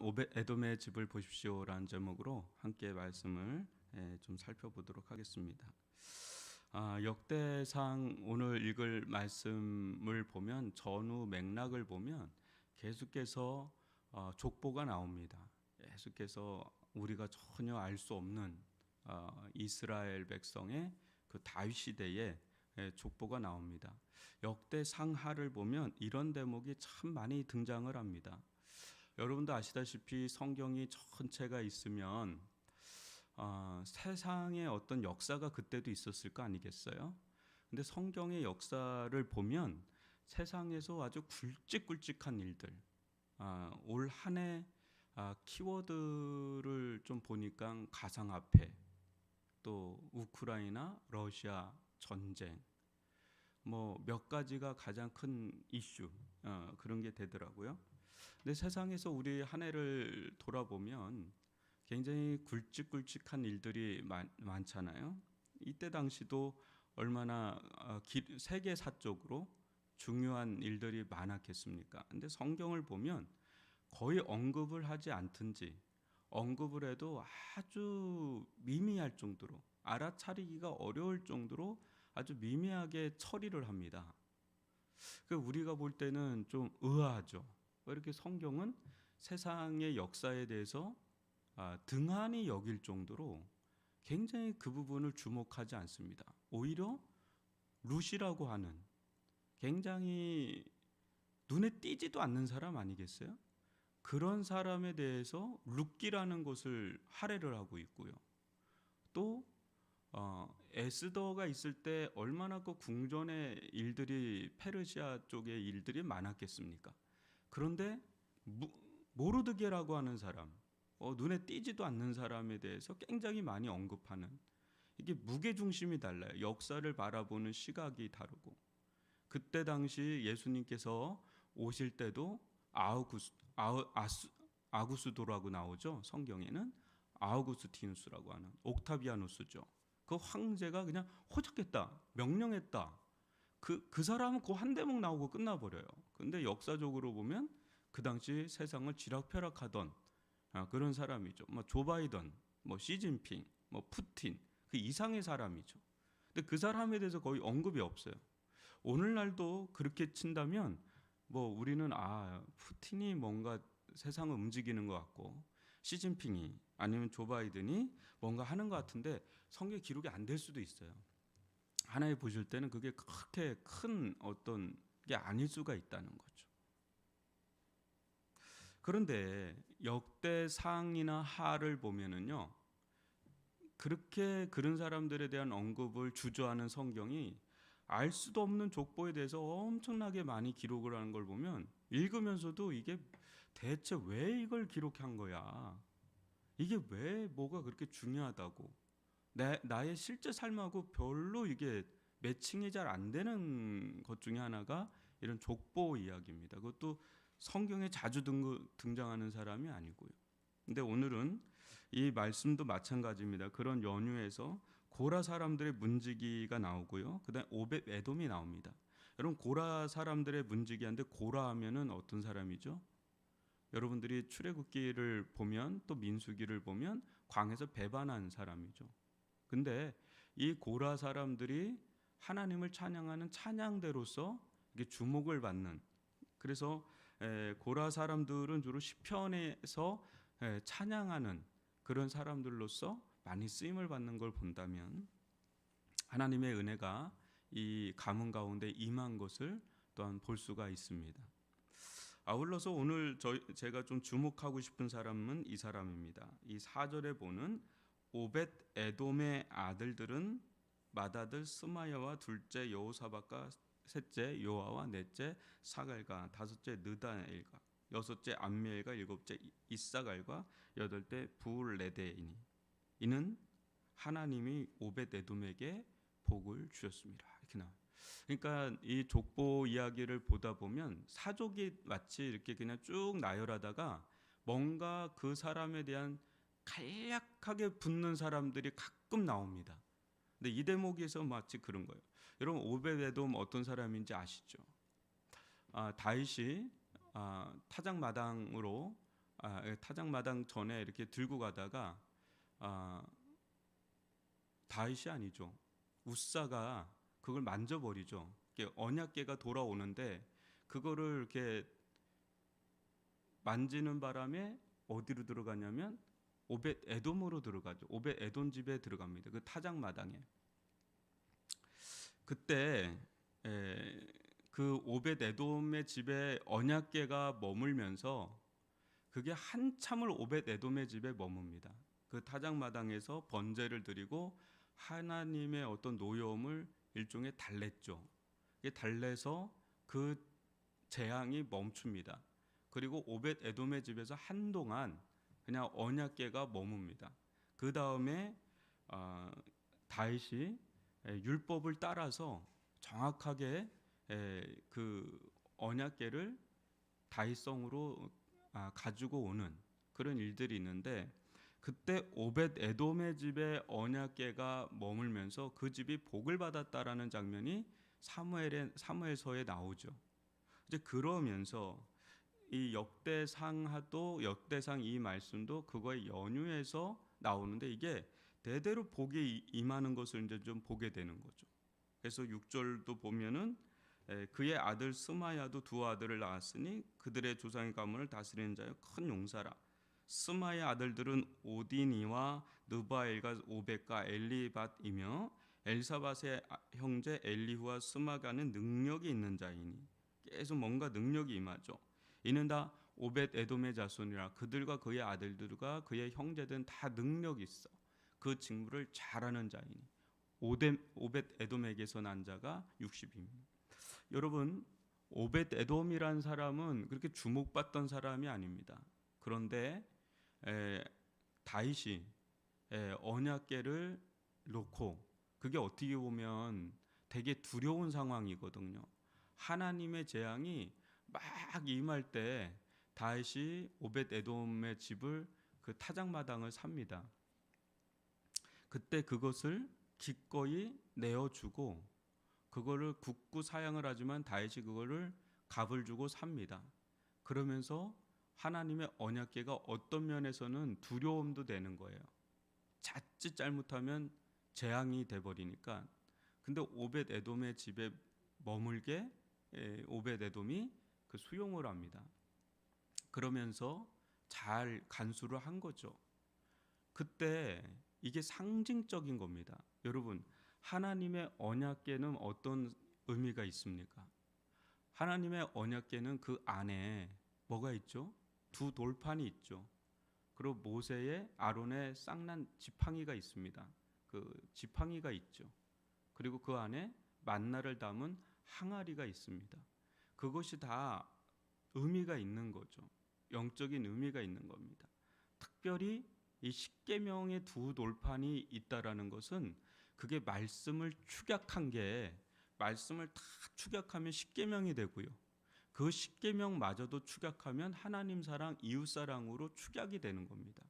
오벳 에돔의 집을 보십시오라는 제목으로 함께 말씀을 예, 좀 살펴보도록 하겠습니다. 아, 역대상 오늘 읽을 말씀을 보면 전후 맥락을 보면 계속해서 어, 족보가 나옵니다. 계속해서 우리가 전혀 알 수 없는 어, 이스라엘 백성의 그 다윗 시대의 예, 족보가 나옵니다. 역대 상하를 보면 이런 대목이 참 많이 등장을 합니다. 여러분도 아시다시피 성경이 전체가 있으면 어, 세상의 어떤 역사가 그때도 있었을 거 아니겠어요? 근데 성경의 역사를 보면 세상에서 아주 굵직굵직한 일들, 아, 올 한해 아, 키워드를 좀 보니까 가상화폐, 또 우크라이나, 러시아 전쟁, 뭐 몇 가지가 가장 큰 이슈 어, 그런 게 되더라고요. 근데 세상에서 우리 한 해를 돌아보면 굉장히 굵직굵직한 일들이 많, 많잖아요. 이때 당시도 얼마나 어, 기, 세계 사적으로 중요한 일들이 많았겠습니까? 근데 성경을 보면 거의 언급을 하지 않든지 언급을 해도 아주 미미할 정도로 알아차리기가 어려울 정도로 아주 미미하게 처리를 합니다. 그 우리가 볼 때는 좀 의아하죠. 왜 이렇게 성경은 세상의 역사에 대해서 아, 등한히 여길 정도로 굉장히 그 부분을 주목하지 않습니다. 오히려 루시라고 하는 굉장히 눈에 띄지도 않는 사람 아니겠어요? 그런 사람에 대해서 룻기라는 것을 할애를 하고 있고요. 또 어, 에스더가 있을 때 얼마나 그 궁전의 일들이 페르시아 쪽의 일들이 많았겠습니까? 그런데 무, 모르드게라고 하는 사람, 어, 눈에 띄지도 않는 사람에 대해서 굉장히 많이 언급하는 이게 무게 중심이 달라요. 역사를 바라보는 시각이 다르고 그때 당시 예수님께서 오실 때도 아우구스 아우, 아수, 아구스도라고 나오죠. 성경에는 아우구스티누스라고 하는 옥타비아누스죠. 그 황제가 그냥 호적했다, 명령했다. 그, 그 사람은 그 한 대목 나오고 끝나버려요. 근데 역사적으로 보면 그 당시 세상을 쥐락펴락하던 아, 그런 사람이죠. 뭐 조 바이든, 뭐 시진핑, 뭐 푸틴 그 이상의 사람이죠. 근데 그 사람에 대해서 거의 언급이 없어요. 오늘날도 그렇게 친다면 뭐 우리는 아 푸틴이 뭔가 세상을 움직이는 것 같고 시진핑이 아니면 조 바이든이 뭔가 하는 것 같은데 성경 기록이 안 될 수도 있어요. 하나에 보실 때는 그게 그렇게 큰 어떤 게 아닐 수가 있다는 거죠. 그런데 역대상이나 하를 보면은요. 그렇게 그런 사람들에 대한 언급을 주저하는 성경이 알 수도 없는 족보에 대해서 엄청나게 많이 기록을 하는 걸 보면 읽으면서도 이게 대체 왜 이걸 기록한 거야? 이게 왜 뭐가 그렇게 중요하다고? 내, 나의 실제 삶하고 별로 이게 매칭이 잘 안 되는 것 중에 하나가 이런 족보 이야기입니다. 그것도 성경에 자주 등, 등장하는 사람이 아니고요. 근데 오늘은 이 말씀도 마찬가지입니다. 그런 연유에서 고라 사람들의 문지기가 나오고요. 그다음 오벳 에돔이 나옵니다. 여러분 고라 사람들의 문지기한데 고라 하면은 어떤 사람이죠? 여러분들이 출애굽기를 보면 또 민수기를 보면 광에서 배반한 사람이죠. 근데 이 고라 사람들이 하나님을 찬양하는 찬양대로서 주목을 받는 그래서 고라 사람들은 주로 시편에서 찬양하는 그런 사람들로서 많이 쓰임을 받는 걸 본다면 하나님의 은혜가 이 가문 가운데 임한 것을 또한 볼 수가 있습니다. 아울러서 오늘 저, 제가 좀 주목하고 싶은 사람은 이 사람입니다. 이 4절에 보는 오벳 에돔의 아들들은 마다들 스마야와 둘째 여호사박과 셋째 요아와 넷째 사갈과 다섯째 느다엘과 여섯째 암미엘과 일곱째 이사갈과 여덟째 부울레데이니 이는 하나님이 오벳 에돔에게 복을 주셨습니다. 이렇게 나. 그러니까 이 족보 이야기를 보다 보면 사족이 마치 이렇게 그냥 쭉 나열하다가 뭔가 그 사람에 대한 간략하게 붙는 사람들이 가끔 나옵니다. 근데 이 대목에서 마치 그런 거예요. 여러분 오베데돔 어떤 사람인지 아시죠? 아, 다윗이 아, 타작 마당으로 아, 예, 타작 마당 전에 이렇게 들고 가다가 아, 다윗이 아니죠. 우사가 그걸 만져버리죠. 언약계가 돌아오는데 그거를 이렇게 만지는 바람에 어디로 들어가냐면 오벳 에돔으로 들어가죠. 오벳 에돔 집에 들어갑니다. 그 타작 마당에. 그때 에, 그 오벳 에돔의 집에 언약계가 머물면서 그게 한참을 오벳 에돔의 집에 머뭅니다. 그 타작 마당에서 번제를 드리고 하나님의 어떤 노여움을 일종의 달랬죠. 이게 달래서 그 재앙이 멈춥니다. 그리고 오벳 에돔의 집에서 한동안 그냥 언약계가 머뭅니다. 그 다음에 어, 다윗이 에, 율법을 따라서 정확하게 에, 그 언약계를 다윗성으로 아, 가지고 오는 그런 일들이 있는데 그때 오벳 에돔의 집에 언약계가 머물면서 그 집이 복을 받았다라는 장면이 사무엘의 사무엘서에 나오죠. 이제 그러면서 이 역대상하도 역대상 이 말씀도 그거에 연유해서 나오는데 이게 대대로 복이 임하는 것을 이제 좀 보게 되는 거죠. 그래서 6절도 보면은 에, 그의 아들 스마야도 두 아들을 낳았으니 그들의 조상의 가문을 다스리는 자여 큰 용사라. 스마의 아들들은 오디니와 느바엘과 오벳과 엘리밧이며 엘사밧의 아- 형제 엘리후와 스마가는 능력이 있는 자이니 계속 뭔가 능력이 임하죠. 이는 다 오벳 에돔의 자손이라 그들과 그의 아들들과 그의 형제들은 다 능력이 있어. 그 직무를 잘하는 자이니 오뎀, 오벳 에돔에게서 난 자가 60입니다. 여러분 오벳 에돔이란 사람은 그렇게 주목받던 사람이 아닙니다. 그런데 에, 다윗이 에, 언약계를 놓고 그게 어떻게 보면 되게 두려운 상황이거든요. 하나님의 재앙이 막 임할 때 다윗이 오벳 에돔의 집을 그 타작마당을 삽니다. 그때 그것을 기꺼이 내어주고 그거를 굳고 사양을 하지만 다윗이 그거를 값을 주고 삽니다. 그러면서 하나님의 언약계가 어떤 면에서는 두려움도 되는 거예요. 자칫 잘못하면 재앙이 돼 버리니까. 근데 오벳 에돔의 집에 머물게 에, 오벳 에돔이 그 수용을 합니다. 그러면서 잘 간수를 한 거죠. 그때 이게 상징적인 겁니다. 여러분, 하나님의 언약계는 어떤 의미가 있습니까? 하나님의 언약계는 그 안에 뭐가 있죠? 두 돌판이 있죠. 그리고 모세의 아론의 쌍난 지팡이가 있습니다. 그 지팡이가 있죠. 그리고 그 안에 만나를 담은 항아리가 있습니다. 그것이 다 의미가 있는 거죠. 영적인 의미가 있는 겁니다. 특별히 이 십계명의 두 돌판이 있다라는 것은 그게 말씀을 축약한 게 말씀을 다 축약하면 십계명이 되고요. 그 십계명마저도 축약하면 하나님 사랑, 이웃 사랑으로 축약이 되는 겁니다.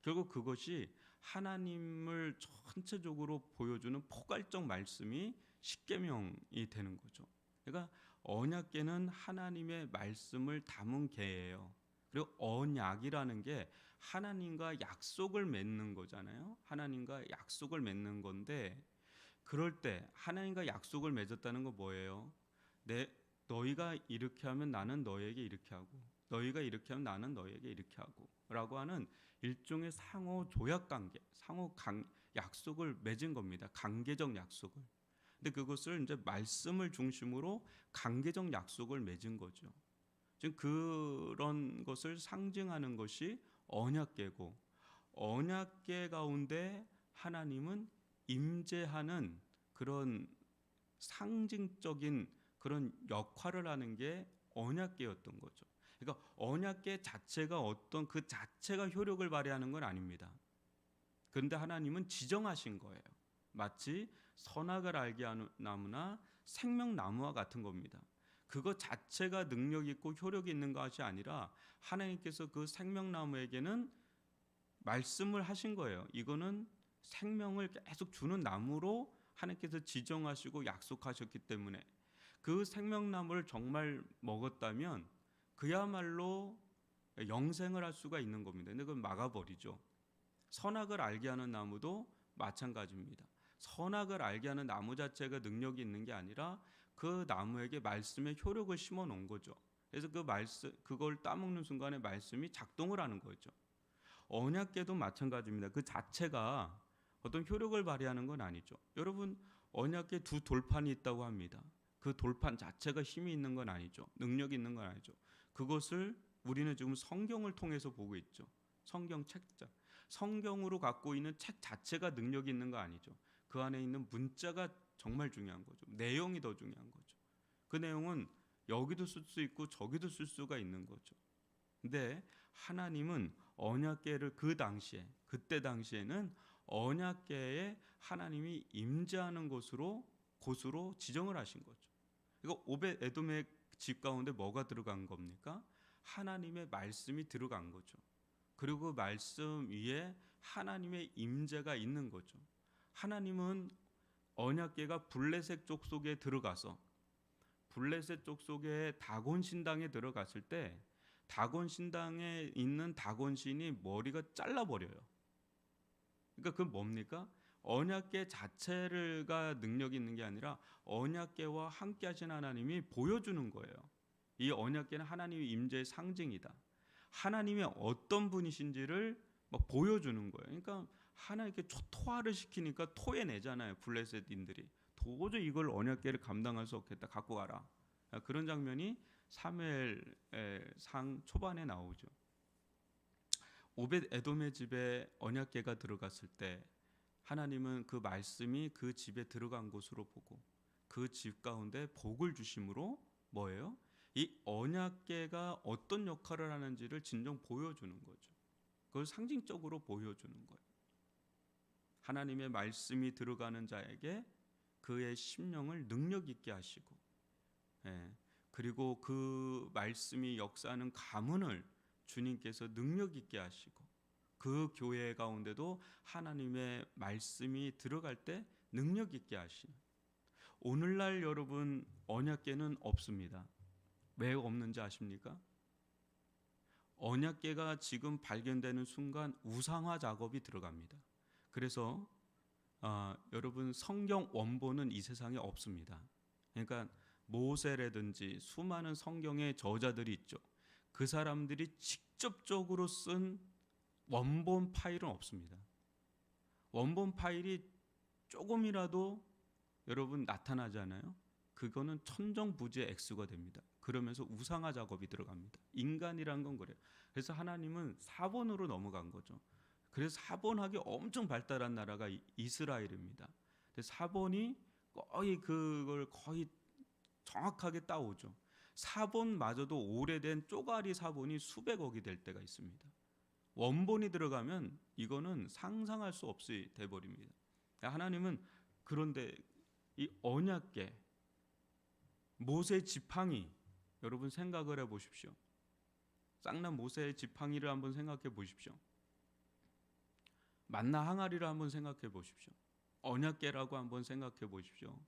결국 그것이 하나님을 전체적으로 보여주는 포괄적 말씀이 십계명이 되는 거죠. 그러니까 언약계는 하나님의 말씀을 담은 계예요. 그리고 언약이라는 게 하나님과 약속을 맺는 거잖아요. 하나님과 약속을 맺는 건데 그럴 때 하나님과 약속을 맺었다는 거 뭐예요? 내 너희가 이렇게 하면 나는 너에게 이렇게 하고 너희가 이렇게 하면 나는 너에게 이렇게 하고 라고 하는 일종의 상호 조약 관계, 상호 강, 약속을 맺은 겁니다. 관계적 약속을. 근데 그것을 이제 말씀을 중심으로 관계적 약속을 맺은 거죠. 지금 그런 것을 상징하는 것이 언약계고 언약계 가운데 하나님은 임재하는 그런 상징적인 그런 역할을 하는 게 언약계였던 거죠. 그러니까 언약계 자체가 어떤 그 자체가 효력을 발휘하는 건 아닙니다. 그런데 하나님은 지정하신 거예요. 마치 선악을 알게 하는 나무나 생명나무와 같은 겁니다. 그거 자체가 능력 있고 효력이 있는 것이 아니라 하나님께서 그 생명나무에게는 말씀을 하신 거예요. 이거는 생명을 계속 주는 나무로 하나님께서 지정하시고 약속하셨기 때문에 그 생명나무를 정말 먹었다면 그야말로 영생을 할 수가 있는 겁니다. 근데 그걸 막아버리죠. 선악을 알게 하는 나무도 마찬가지입니다. 선악을 알게 하는 나무 자체가 능력이 있는 게 아니라 그 나무에게 말씀의 효력을 심어 놓은 거죠. 그래서 그 말씀 그걸 따먹는 순간에 말씀이 작동을 하는 거죠. 언약계도 마찬가지입니다. 그 자체가 어떤 효력을 발휘하는 건 아니죠. 여러분 언약계 두 돌판이 있다고 합니다. 그 돌판 자체가 힘이 있는 건 아니죠. 능력이 있는 건 아니죠. 그것을 우리는 지금 성경을 통해서 보고 있죠. 성경 책자. 성경으로 갖고 있는 책 자체가 능력이 있는 거 아니죠. 그 안에 있는 문자가 정말 중요한 거죠. 내용이 더 중요한 거죠. 그 내용은 여기도 쓸 수 있고 저기도 쓸 수가 있는 거죠. 근데 하나님은 언약계를 그 당시에 그때 당시에는 언약계에 하나님이 임재하는 곳으로 곳으로 지정을 하신 거죠. 이거 오벳 에돔의 집 가운데 뭐가 들어간 겁니까? 하나님의 말씀이 들어간 거죠. 그리고 그 말씀 위에 하나님의 임재가 있는 거죠. 하나님은 언약계가 블레셋 쪽 속에 들어가서 블레셋 쪽 속에 다곤 신당에 들어갔을 때 다곤 신당에 있는 다곤 신이 머리가 잘라 버려요. 그러니까 그 뭡니까? 언약계 자체를가 능력이 있는 게 아니라 언약계와 함께 하신 하나님이 보여주는 거예요. 이 언약계는 하나님의 임재의 상징이다. 하나님이 어떤 분이신지를 막 보여주는 거예요. 그러니까 하나님께 토화를 시키니까 토해내잖아요. 블레셋인들이 도저히 이걸 언약계를 감당할 수 없겠다. 갖고 가라. 그런 장면이 사무엘 상 초반에 나오죠. 오벳 에돔의 집에 언약계가 들어갔을 때 하나님은 그 말씀이 그 집에 들어간 곳으로 보고 그 집 가운데 복을 주심으로 뭐예요? 이 언약계가 어떤 역할을 하는지를 진정 보여주는 거죠. 그걸 상징적으로 보여주는 거예요. 하나님의 말씀이 들어가는 자에게 그의 심령을 능력 있게 하시고, 예, 그리고 그 말씀이 역사하는 가문을 주님께서 능력 있게 하시고, 그 교회 가운데도 하나님의 말씀이 들어갈 때 능력 있게 하시는. 오늘날 여러분 언약계는 없습니다. 왜 없는지 아십니까? 언약계가 지금 발견되는 순간 우상화 작업이 들어갑니다. 그래서 아, 여러분 성경 원본은 이 세상에 없습니다. 그러니까 모세라든지 수많은 성경의 저자들이 있죠. 그 사람들이 직접적으로 쓴 원본 파일은 없습니다. 원본 파일이 조금이라도 여러분 나타나잖아요. 그거는 천정부지의 액수가 됩니다. 그러면서 우상화 작업이 들어갑니다. 인간이란 건 그래요. 그래서 하나님은 사본으로 넘어간 거죠. 그래서 사본학이 엄청 발달한 나라가 이스라엘입니다. 사본이 거의 그걸 거의 정확하게 따오죠. 사본마저도 오래된 쪼가리 사본이 수백억이 될 때가 있습니다. 원본이 들어가면 이거는 상상할 수 없이 돼 버립니다. 하나님은 그런데 이 언약계 모세 지팡이 여러분 생각을 해 보십시오. 쌍난 모세의 지팡이를 한번 생각해 보십시오. 만나 항아리를 한번 생각해 보십시오. 언약계라고 한번 생각해 보십시오.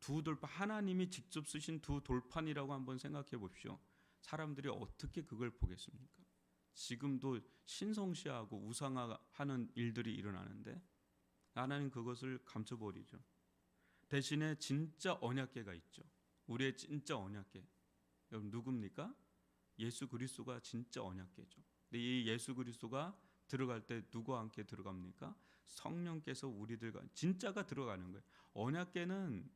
두 돌판 하나님이 직접 쓰신 두 돌판이라고 한번 생각해 보십시오. 사람들이 어떻게 그걸 보겠습니까? 지금도 신성시하고 우상화하는 일들이 일어나는데 하나님 그것을 감춰버리죠. 대신에 진짜 언약계가 있죠. 우리의 진짜 언약계. 여러분 누굽니까? 예수 그리스도가 진짜 언약계죠. 근데 이 예수 그리스도가 들어갈 때 누구와 함께 들어갑니까? 성령께서 우리들과 진짜가 들어가는 거예요. 언약계는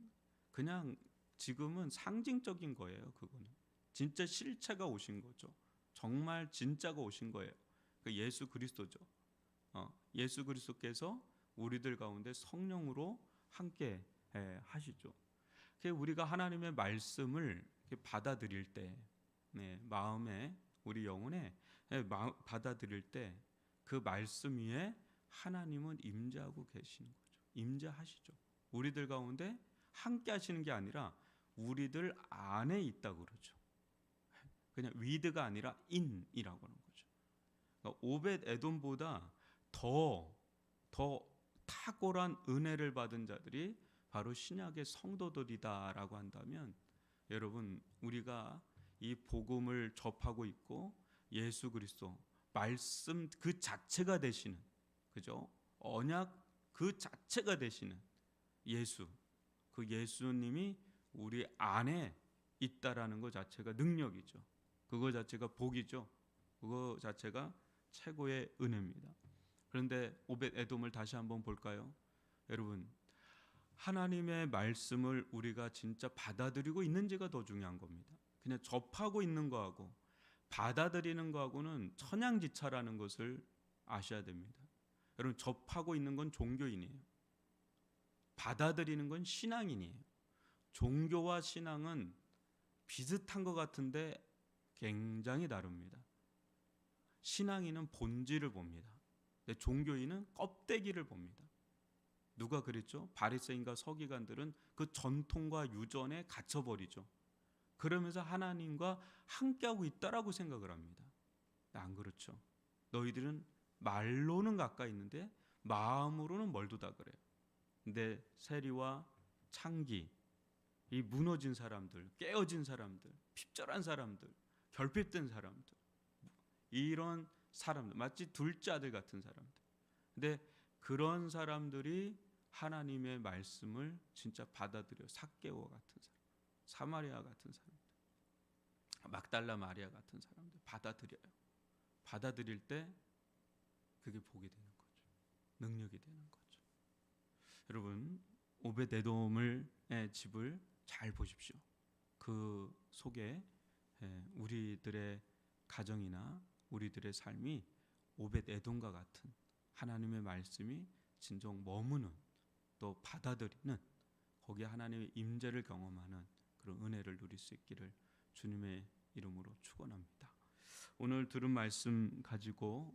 그냥 지금은 상징적인 거예요. 그거는 진짜 실체가 오신 거죠. 정말 진짜가 오신 거예요. 그 예수 그리스도죠. 어, 예수 그리스도께서 우리들 가운데 성령으로 함께 예, 하시죠. 우리가 하나님의 말씀을 받아들일 때, 네, 마음에 우리 영혼에 예, 받아들일 때 그 말씀 위에 하나님은 임재하고 계시는 거죠. 임재하시죠. 우리들 가운데 함께 하시는 게 아니라 우리들 안에 있다고 그러죠. 그냥 위드가 아니라 인이라고 하는 거죠. 그러니까 오벳 에돔보다 더 더 탁월한 은혜를 받은 자들이 바로 신약의 성도들이다라고 한다면 여러분 우리가 이 복음을 접하고 있고 예수 그리스도 말씀 그 자체가 되시는 그죠? 언약 그 자체가 되시는 예수 그 예수님이 우리 안에 있다라는 것 자체가 능력이죠. 그거 자체가 복이죠. 그거 자체가 최고의 은혜입니다. 그런데 오벳 에돔을 다시 한번 볼까요? 여러분 하나님의 말씀을 우리가 진짜 받아들이고 있는지가 더 중요한 겁니다. 그냥 접하고 있는 거하고 받아들이는 거하고는 천양지차라는 것을 아셔야 됩니다. 여러분 접하고 있는 건 종교인이에요. 받아들이는 건 신앙인이에요. 종교와 신앙은 비슷한 것 같은데 굉장히 다릅니다. 신앙인은 본질을 봅니다. 근데 종교인은 껍데기를 봅니다. 누가 그랬죠? 바리새인과 서기관들은 그 전통과 유전에 갇혀 버리죠. 그러면서 하나님과 함께하고 있다라고 생각을 합니다. 안 그렇죠. 너희들은 말로는 가까이 있는데 마음으로는 멀도다 그래요. 근데 세리와 창기 이 무너진 사람들, 깨어진 사람들, 핍절한 사람들, 결핍된 사람들 이런 사람들 마치 둘째 아들 같은 사람들. 근데 그런 사람들이 하나님의 말씀을 진짜 받아들여 사개오 같은 사람, 사마리아 같은 사람들, 막달라 마리아 같은 사람들 받아들여요. 받아들일 때 그게 복이 되는 거죠. 능력이 되는 거죠. 여러분 오베데돔을 집을 잘 보십시오. 그 속에 예, 우리들의 가정이나 우리들의 삶이 오벳에돔과 같은 하나님의 말씀이 진정 머무는 또 받아들이는 거기에 하나님의 임재를 경험하는 그런 은혜를 누릴 수 있기를 주님의 이름으로 축원합니다. 오늘 들은 말씀 가지고